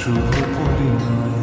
শুভ পরিণয়